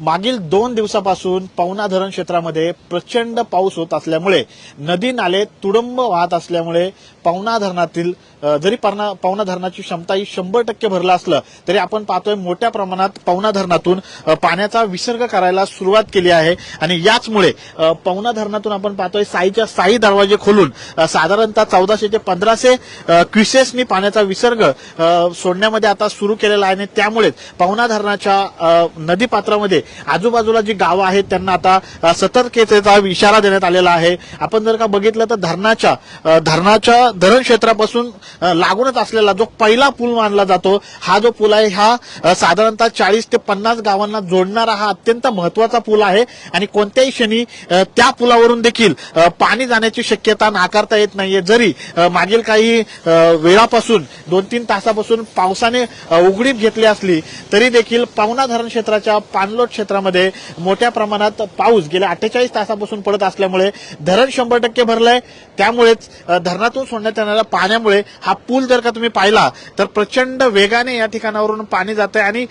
मागील दोन दिवसापासून पवना धरण क्षेत्रामध्ये प्रचंड पाऊस होत असल्यामुळे नदी नाले तुडंब वाहत असल्यामुळे पवना धरणातील जरी पवना पवना धरणाची क्षमता ही शंभर टक्के भरला असलं तरी आपण पाहतोय मोठ्या प्रमाणात पवना धरणातून पाण्याचा विसर्ग करायला सुरुवात केली आहे. आणि याचमुळे पवना धरणातून आपण पाहतोय साईच्या साई दरवाजे खोलून साधारणतः चौदाशे ते पंधराशे क्युसेसनी पाण्याचा विसर्ग सोडण्यामध्ये आता सुरू केलेला आहे. आणि त्यामुळेच पवना धरणाच्या नदीपात्रामध्ये आजूबाजूला जी गावं आहेत त्यांना आता सतर्कतेचा इशारा देण्यात आलेला आहे. आपण जर का बघितलं तर धरणाच्या धरणाच्या धरण क्षेत्रापासून लागूनच असलेला जो पहिला पूल मानला जातो हा जो पूल आहे हा साधारणतः चाळीस ते पन्नास गावांना जोडणारा हा अत्यंत महत्त्वाचा पूल आहे आणि कोणत्याही क्षणी त्या पुलावरून देखील पाणी जाण्याची शक्यता नाकारता येत नाहीये. जरी मागील काही वेळापासून दोन तीन तासापासून पावसाने उघडीप घेतली असली तरी देखील पावना धरण क्षेत्राच्या पाणलोट क्षेत्रामध्ये मोठ्या प्रमाणात पाऊस गेल्या अठ्ठेचाळीस तासापासून पडत असल्यामुळे धरण शंभर टक्के भरलंय. त्यामुळेच धरणातून सोडण्यात येणाऱ्या पाण्यामुळे हा पूल जर का तुम्ही पाहिला तर प्रचंड वेगाने या ठिकाणावरून पाणी जात आहे आणि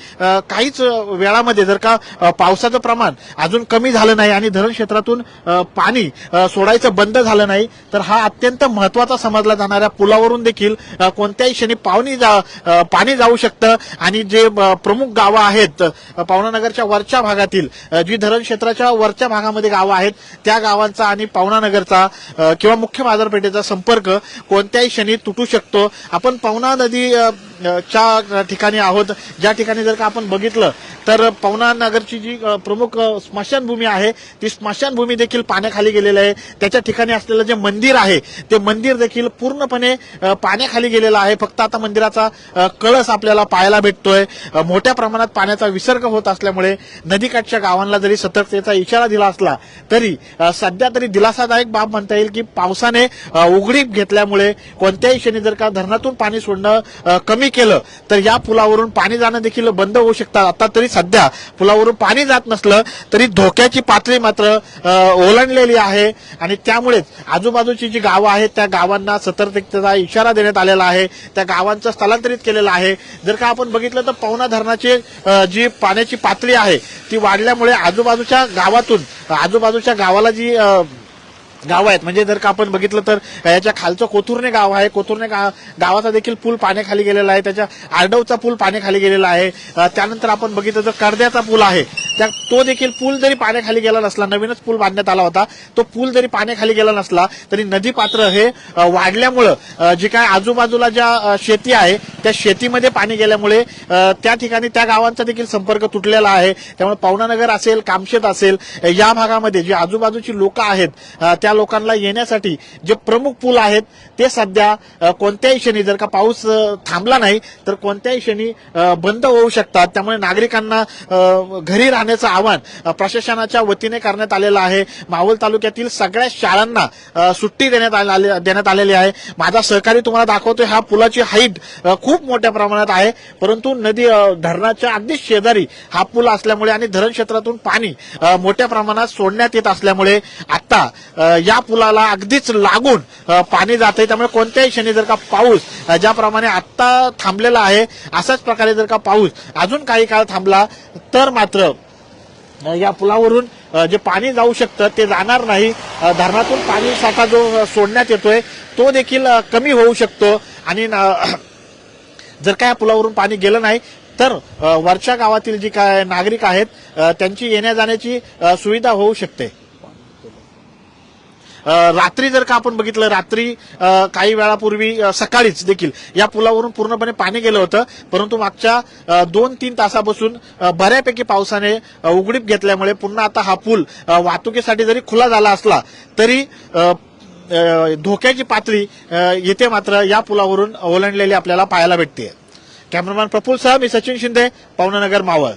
काहीच वेळामध्ये जर का पावसाचं प्रमाण अजून कमी झालं नाही आणि धरण क्षेत्रातून पाणी सोडायचं बंद झालं नाही तर हा अत्यंत महत्त्वाचा समजला जाणाऱ्या पुलावरून देखील कोणत्याही क्षणी पावणी जा पाणी जाऊ शकतं. आणि जे प्रमुख गावं आहेत पावनानगरच्या वरच्या भागातील जी धरण क्षेत्राच्या वरच्या भागामध्ये गावं आहेत त्या गावांचा आणि पावनानगरचा किंवा मुख्य बाजारपेठेचा संपर्क कोणत्याही क्षणी तुटू शकतो. आपण पवना नदी च्या ठिकाणी आहोत. ज्या ठिकाणी जर का आपण बघितलं तर पवना नगरची जी प्रमुख स्मशानभूमी आहे ती स्मशानभूमी देखील पाण्याखाली गेलेली आहे. त्याच्या ठिकाणी असलेलं जे मंदिर आहे ते मंदिर देखील पूर्णपणे पाण्याखाली गेलेलं आहे. फक्त आता मंदिराचा कळस आपल्याला पाहायला भेटतोय. मोठ्या प्रमाणात पाण्याचा विसर्ग होत असल्यामुळे नदीकाठच्या गावांना जरी सतर्कतेचा इशारा दिला असला तरी सध्या तरी दिलासादायक बाब म्हणता येईल की पावसाने उघडीप घेतल्यामुळे कोणत्याही क्षणी जर का धरणातून पाणी सोडणं कमी नाही केलं तर या पुलावरून पाणी जाणं देखील बंद होऊ शकतात आता तरी सध्या पुलावरून पाणी जात नसलं तरी धोक्याची पातळी मात्र ओलांडलेली आहे. आणि त्यामुळेच आजूबाजूची जी गावं आहेत त्या गावांना सतर्कतेचा इशारा देण्यात आलेला आहे. त्या गावांचं स्थलांतरित केलेलं आहे. जर का आपण बघितलं तर पवना धरणाची जी पाण्याची पातळी आहे ती वाढल्यामुळे आजूबाजूच्या गावातून आजूबाजूच्या गावाला जी गाव आहेत. म्हणजे जर का आपण बघितलं तर याच्या खालचं कोथुर्णे गाव आहे. कोथुर्णे गावाचा देखील पूल पाण्याखाली गेलेला आहे. त्याच्या आरडवचा पूल पाण्याखाली गेलेला आहे. त्यानंतर आपण बघितलं तर कर्द्याचा पूल आहे. त्या तो देखील पूल जरी पाण्याखाली गेला नसला नवीनच पूल बांधण्यात आला होता तो पूल जरी पाण्याखाली गेला नसला तरी नदी पात्र हे वाढल्यामुळं जी काय आजूबाजूला ज्या शेती आहे त्या शेतीमध्ये पाणी गेल्यामुळे त्या ठिकाणी त्या गावांचा देखील संपर्क तुटलेला आहे. त्यामुळे पवनानगर असेल कामशेत असेल या भागामध्ये जी आजूबाजूची लोक आहेत त्या त्या लोकांना येण्यासाठी जे प्रमुख पूल आहेत ते सध्या कोणत्याही क्षणी जर का पाऊस थांबला नाही तर कोणत्याही क्षणी बंद होऊ शकतात. त्यामुळे नागरिकांना घरी राहण्याचं आवाहन प्रशासनाच्या वतीने करण्यात आलेलं आहे. मावळ तालुक्यातील सगळ्या शाळांना सुट्टी देण्यात आले- देण्यात आलेली आहे. माझा सहकारी तुम्हाला दाखवतोय हा पुलाची हाईट खूप मोठ्या प्रमाणात आहे. परंतु नदी धरणाच्या अगदी शेजारी हा पूल असल्यामुळे आणि धरण क्षेत्रातून पाणी मोठ्या प्रमाणात सोडण्यात येत असल्यामुळे आता या पुलाला अगदीच लागून पाणी जात आहे त्यामुळे कोणत्याही क्षणी जर का पाऊस ज्याप्रमाणे आत्ता थांबलेला आहे अशाच प्रकारे जर का पाऊस अजून काही काळ थांबला तर मात्र या पुलावरून जे पाणी जाऊ शकतं ते जाणार नाही. धरणातून पाणी साठा जो सोडण्यात येतोय तो देखील कमी होऊ शकतो. आणि न- जर का या पुलावरून पाणी गेलं नाही तर वरच्या गावातील जी काय नागरिक आहेत त्यांची येण्या जाण्याची सुविधा होऊ शकते. रात्री जर का आपण बघितलं रात्री काही वेळापूर्वी सकाळीच देखील या पुलावरून पूर्णपणे पाणी गेलं होतं. परंतु मागच्या दोन तीन तासापासून बऱ्यापैकी पावसाने उघडीप घेतल्यामुळे पुन्हा आता हा पूल वाहतुकीसाठी जरी खुला झाला असला तरी धोक्याची पातळी येते येथे मात्र या पुलावरून ओलांडलेली आपल्याला पाहायला भेटते. कॅमेरामॅन प्रफुल्ल सह मी सचिन शिंदे पवनानगर मावळ.